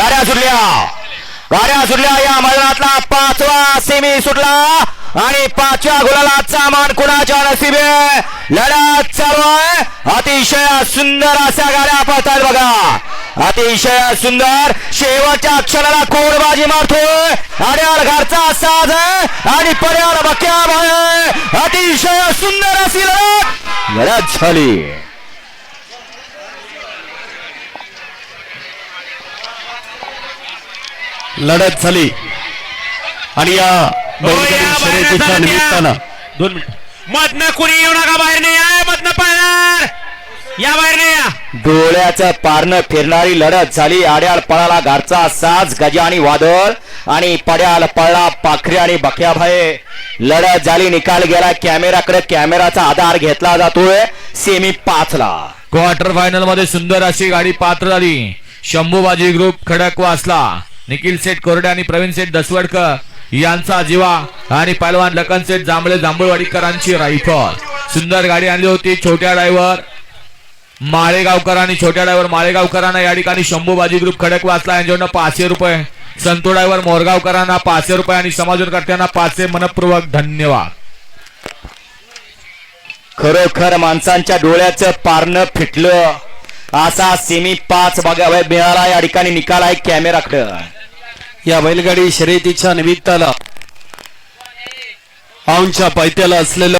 गाड्या सुटल्या. गाड्या सुटल्या या मैदानातला पाचवा सेमी सुटला. आणि पाचव्या गुलालाचा मान कुणाच्या नसिबे लढत चालू आहे. अतिशय सुंदर अशा गाड्या पळतात बघा. अतिशय सुंदर. शेवटच्या क्षणाला कोरबाजी मारतोय. अड्याल घरचा साज आहे. आणि पर्याल बक्या आहे अतिशय सुंदर अशी लढत. लढत झाली. लढत झाली. आणि या या शर्यतीच्या निमित्तानं दोन मिनिट. मधनं कुणी येऊ नका बाहेर नाही या मधनं पळणार. या बाहेर नाही या. डोळ्याचं पारणं फिरणारी लढत झाली. आड्याल पळाला घरचा साज गजा आणि वादळ. आणि पड्याल पळला पाखरी आणि बक्याभाई लढत झाली निकाल गेला. कॅमेराकडे कॅमेराचा आधार घेतला जातोय. सेमी पाचला. क्वार्टर फायनलमध्ये सुंदर अशी गाडी पात्र झाली. शंभूबाजी ग्रुप खडक वासला निखिल सेठ कोरडे आणि प्रवीण सेठ दसवडकर यांचा जीवा आणि पैलवान लखन सेठ जांभळे जांभूळवाडीकरांची रायफल. सुंदर गाडी आणली होती छोट्या ड्रायव्हर माळेगावकर आणि छोट्या ड्रायव्हर माळेगावकरांना या ठिकाणी शंभूबाजी ग्रुप खडक वाचला. यांच्याकडनं पाचशे रुपये. संतो ड्रायव्हर मोरगावकरांना पाचशे रुपये आणि समाजकर्त्यांना पाचशे मनपूर्वक धन्यवाद. खरोखर माणसांच्या डोळ्याचं पारणं फिटलं. असा सेमी पाच बघा मिळाला. या ठिकाणी निकाल आहे कॅमेराकडे. या बैलगाडी शर्यतीच्या निमित्ताला औंच्या पायथ्याला असलेलं